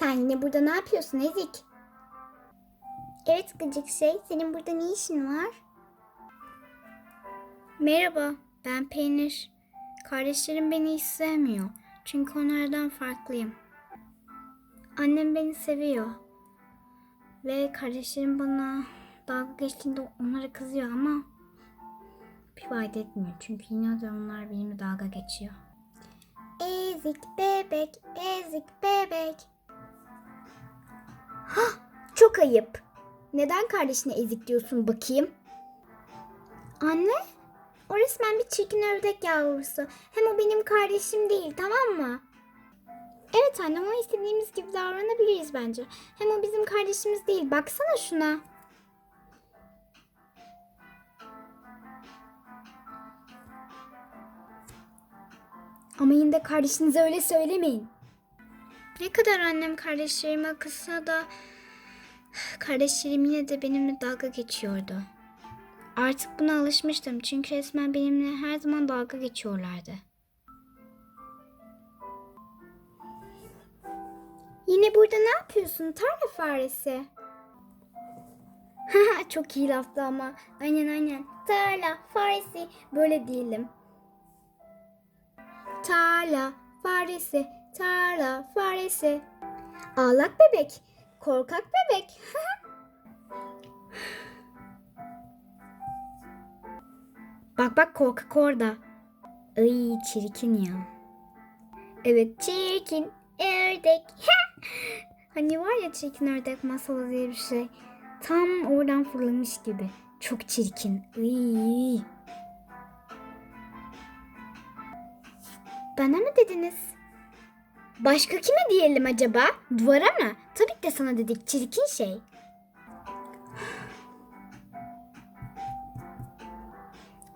Sen yine burada ne yapıyorsun Ezik? Evet gıcık şey, senin burada ne işin var? Merhaba, ben Peynir. Kardeşlerim beni hiç sevmiyor. Çünkü onlardan farklıyım. Annem beni seviyor. Ve kardeşlerim bana dalga geçtiğinde onlara kızıyor ama bir fayda etmiyor. Çünkü yine de onlar benimle dalga geçiyor. Ezik bebek, ezik bebek. Hah, çok ayıp. Neden kardeşine ezik diyorsun bakayım? Anne, o resmen bir çirkin ördek yavrusu. Hem o benim kardeşim değil, tamam mı? Evet anne, ona istediğimiz gibi davranabiliriz bence. Hem o bizim kardeşimiz değil, baksana şuna. Ama yine de kardeşinize öyle söylemeyin. Ne kadar annem kardeşlerime kızsa da kardeşlerim yine de benimle dalga geçiyordu. Artık buna alışmıştım çünkü resmen benimle her zaman dalga geçiyorlardı. Yine burada ne yapıyorsun tarla faresi? Çok iyi laftı ama. Aynen aynen. Tarla faresi. Böyle değilim. Tarla faresi. Tarla faresi. Ağlak bebek. Korkak bebek. bak bak korkak orada. Ay çirkin ya. Evet çirkin ördek. hani var ya çirkin ördek masalı diye bir şey. Tam oradan fırlamış gibi. Çok çirkin. Iy. Bana mı dediniz? Başka kime diyelim acaba? Duvara mı? Tabii ki de sana dedik çirkin şey.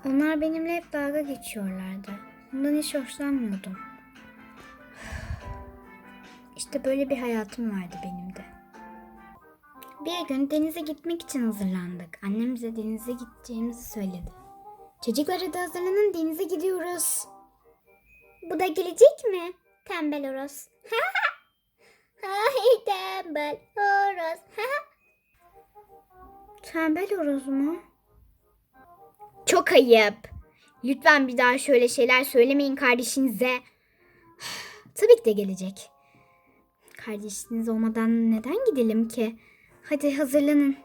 Onlar benimle hep dalga geçiyorlardı. Bundan hiç hoşlanmıyordum. İşte böyle bir hayatım vardı benim de. Bir gün denize gitmek için hazırlandık. Annem bize denize gideceğimizi söyledi. Çocuklar hadi hazırlanın denize gidiyoruz. Bu da gelecek mi? Tembel horoz. Hay tembel horoz. tembel horoz mu? Çok ayıp. Lütfen bir daha şöyle şeyler söylemeyin kardeşinize. Tabii ki de gelecek. Kardeşiniz olmadan neden gidelim ki? Hadi hazırlanın.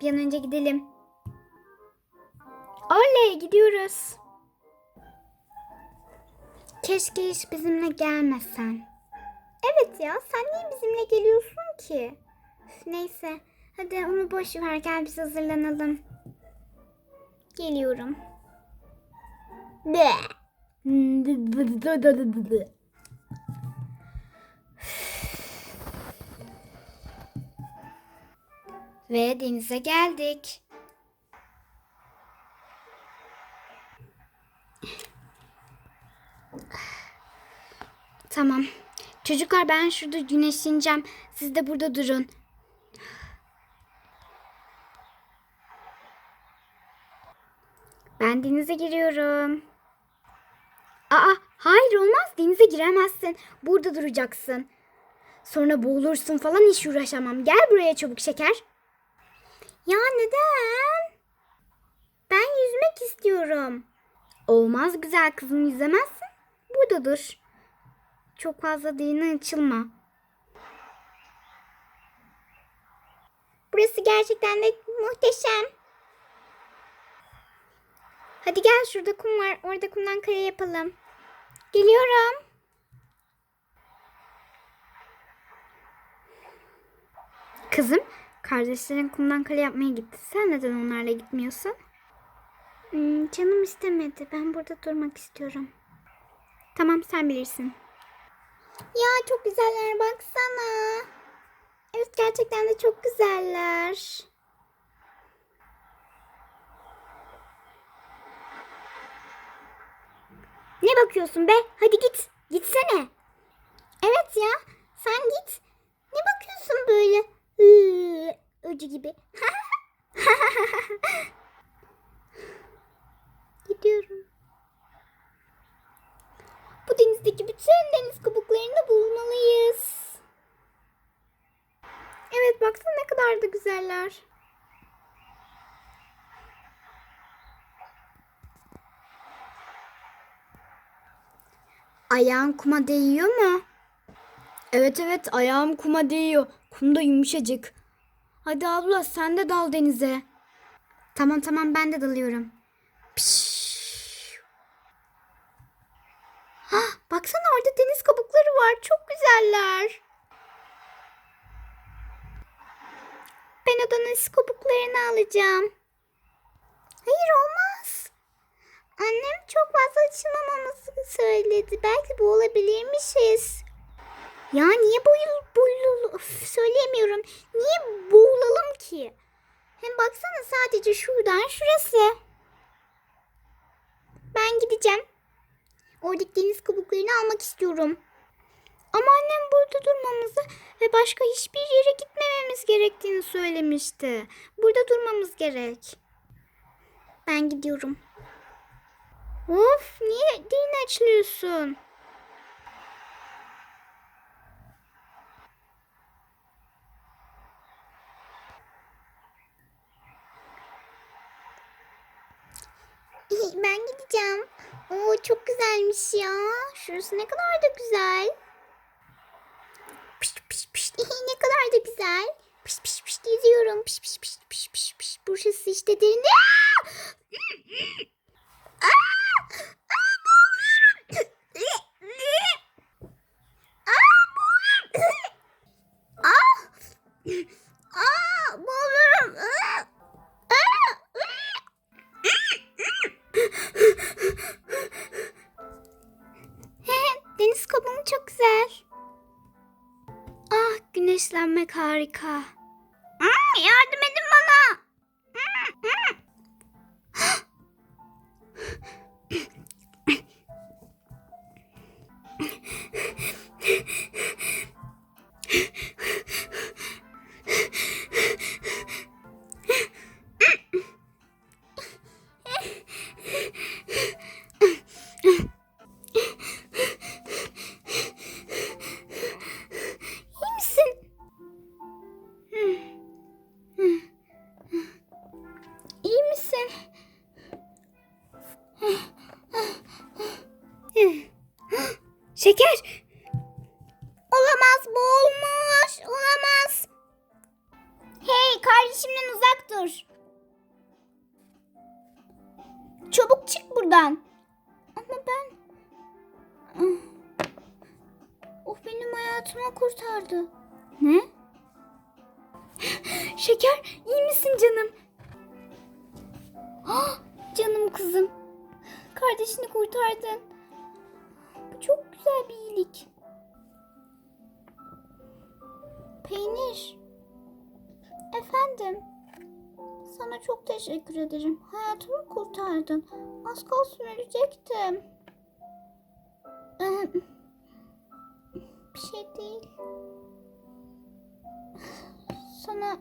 Bir an önce gidelim. Oley gidiyoruz. Keşke hiç bizimle gelmesen. Evet ya sen niye bizimle geliyorsun ki? Neyse hadi onu boş ver gel biz hazırlanalım. Geliyorum. Ve denize geldik. Tamam. Çocuklar ben şurada güneşleneceğim. Siz de burada durun. Ben denize giriyorum. Aa, hayır olmaz. Denize giremezsin. Burada duracaksın. Sonra boğulursun falan hiç uğraşamam. Gel buraya çabuk şeker. Ya neden? Ben yüzmek istiyorum. Olmaz güzel kızım yüzemezsin. Burada dur. Çok fazla değine açılma. Burası gerçekten de muhteşem. Hadi gel şurada kum var. Orada kumdan kare yapalım. Geliyorum. Kızım, kardeşlerin kumdan kale yapmaya gitti. Sen neden onlarla gitmiyorsun? Hmm, canım istemedi. Ben burada durmak istiyorum. Tamam, sen bilirsin. Ya çok güzeller baksana. Evet gerçekten de çok güzeller. Ne bakıyorsun be? Hadi git. Gitsene. Evet ya. Sen git. Ne bakıyorsun böyle? Öcü gibi. Gidiyorum. Denizdeki bütün deniz kabuklarını bulmalıyız. Evet baksana ne kadar da güzeller. Ayağın kuma değiyor mu? Evet evet ayağım kuma değiyor. Kum da yumuşacık. Hadi abla sen de dal denize. Tamam tamam ben de dalıyorum. Pişt. Hah, baksana orada deniz kabukları var. Çok güzeller. Ben o deniz kabuklarını alacağım. Hayır olmaz. Annem çok fazla açılmamamızı söyledi. Belki boğulabilirmişiz. Ya niye boyul boyul Öf, söyleyemiyorum. Niye boğulalım ki? Hem baksana sadece şuradan şurası. Ben gideceğim. Oradaki deniz kabuklarını almak istiyorum. Ama annem burada durmamızı ve başka hiçbir yere gitmememiz gerektiğini söylemişti. Burada durmamız gerek. Ben gidiyorum. Of niye dilini açılıyorsun? Ben gideceğim. Oo çok güzelmiş ya. Şurası ne kadar da güzel. Pişt pişt pişt. ne kadar da güzel. Pişt pişt pişt yüzüyorum. Pişt pişt pişt pişt pişt pişt. Burası işte derin. Aa! Aa! Boğuluyorum. Aa, boğuluyorum. Aa! Güneşlenmek harika. Hmm, yardım edin bana. Hmm, hmm. Şeker. Olamaz boğulmuş. Olamaz. Hey kardeşimden uzak dur. Çabuk çık buradan. Ama ben... O benim hayatımı kurtardı. Ne? Şeker iyi misin canım? Canım kızım. Kardeşini kurtardın. Güzel bir iyilik. Peynir. Efendim. Sana çok teşekkür ederim. Hayatımı kurtardın. Az kalsın ölecektim. Bir şey değil. Sana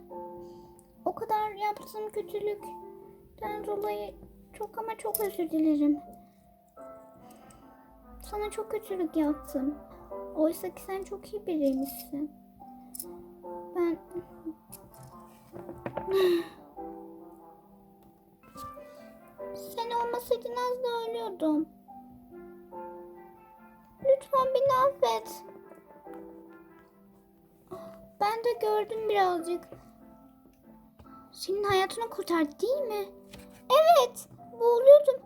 o kadar yaptığım kötülükten dolayı çok ama çok özür dilerim. Sana çok kötülük yaptım. Oysa ki sen çok iyi biriymişsin. Ben... Sen olmasaydın az da ölüyordum. Lütfen beni affet. Ben de gördüm birazcık. Senin hayatını kurtardı değil mi? Evet, boğuluyordum.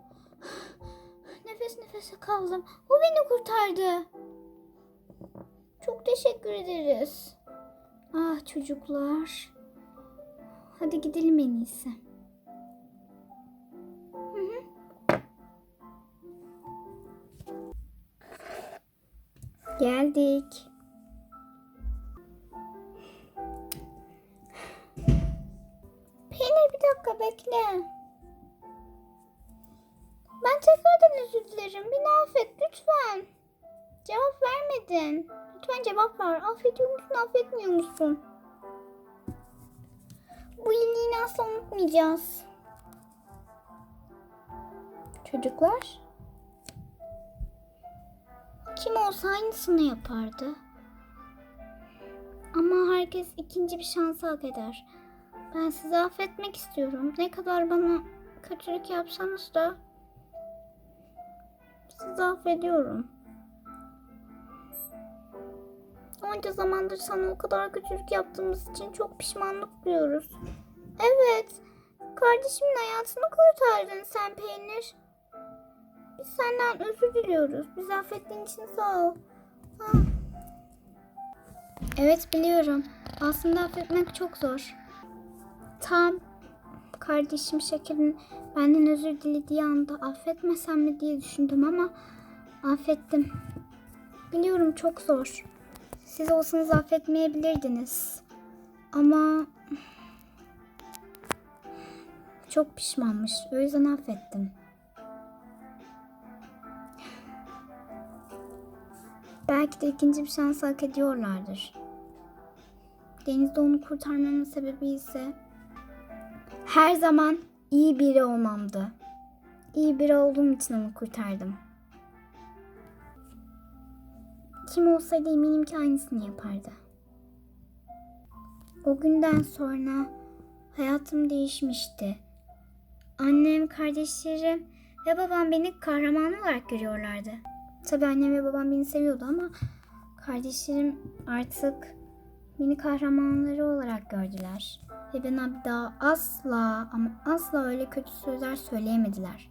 Nefes nefese kaldım. O beni kurtardı. Çok teşekkür ederiz. Ah çocuklar. Hadi gidelim en iyisi. Geldik. Peynir bir dakika bekle. Ben tekrardan özür dilerim. Beni affet lütfen. Cevap vermedin. Lütfen cevap ver. Affediyor musun, affetmiyor musun? Bu iyiliğini asla unutmayacağız. Çocuklar. Kim olsa aynısını yapardı. Ama herkes ikinci bir şansı hak eder. Ben sizi affetmek istiyorum. Ne kadar bana kötülük yapsanız da sizi affediyorum. Onca zamandır sana o kadar kötülük yaptığımız için çok pişmanlık duyuyoruz. Evet, kardeşimin hayatını kurtardın sen Peynir. Biz senden özür diliyoruz. Bizi affettiğin için sağ ol. Ha. Evet biliyorum. Aslında affetmek çok zor. Tam kardeşim Şeker'in benden özür dilediği anda affetmesem mi diye düşündüm ama affettim. Biliyorum çok zor. Siz olsanız affetmeyebilirdiniz. Ama çok pişmanmış. O yüzden affettim. Belki de ikinci bir şans hak ediyorlardır. Denizde onu kurtarmamın sebebi ise her zaman iyi biri olmamdı. İyi biri olduğum için onu kurtardım. Kim olsaydı eminim ki aynısını yapardı. O günden sonra hayatım değişmişti. Annem, kardeşlerim ve babam beni kahraman olarak görüyorlardı. Tabii annem ve babam beni seviyordu ama kardeşlerim artık beni kahramanları olarak gördüler. Ve bana bir daha asla ama asla öyle kötü sözler söyleyemediler.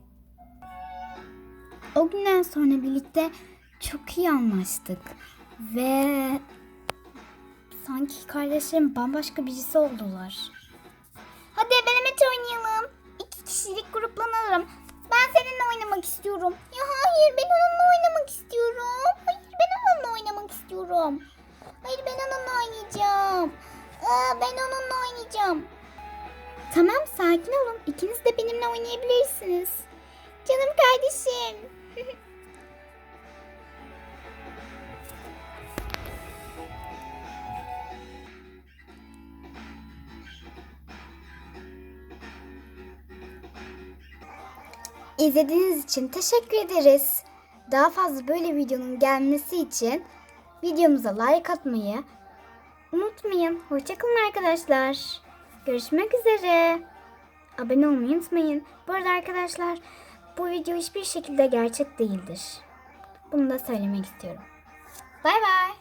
O günden sonra birlikte çok iyi anlaştık. Ve sanki kardeşlerim bambaşka birisi oldular. Hadi Ebelemete oynayalım. İki kişilik gruplanalım. Ben seninle oynamak istiyorum. Ya hayır ben onunla oynamak istiyorum. Hayır ben onunla oynamak istiyorum. Hayır ben onunla oynayacağım. Aa, ben onunla oynayacağım. Tamam sakin olun. İkiniz de benimle oynayabilirsiniz. Canım kardeşim. İzlediğiniz için teşekkür ederiz. Daha fazla böyle videonun gelmesi için videomuza like atmayı unutmayın. Hoşçakalın arkadaşlar. Görüşmek üzere. Abone olmayı unutmayın. Bu arada arkadaşlar bu video hiçbir şekilde gerçek değildir. Bunu da söylemek istiyorum. Bay bay.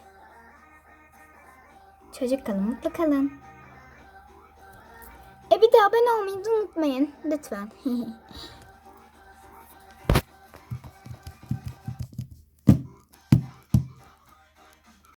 Çocuk kalın, mutlu kalın. E bir de abone olmayı unutmayın lütfen.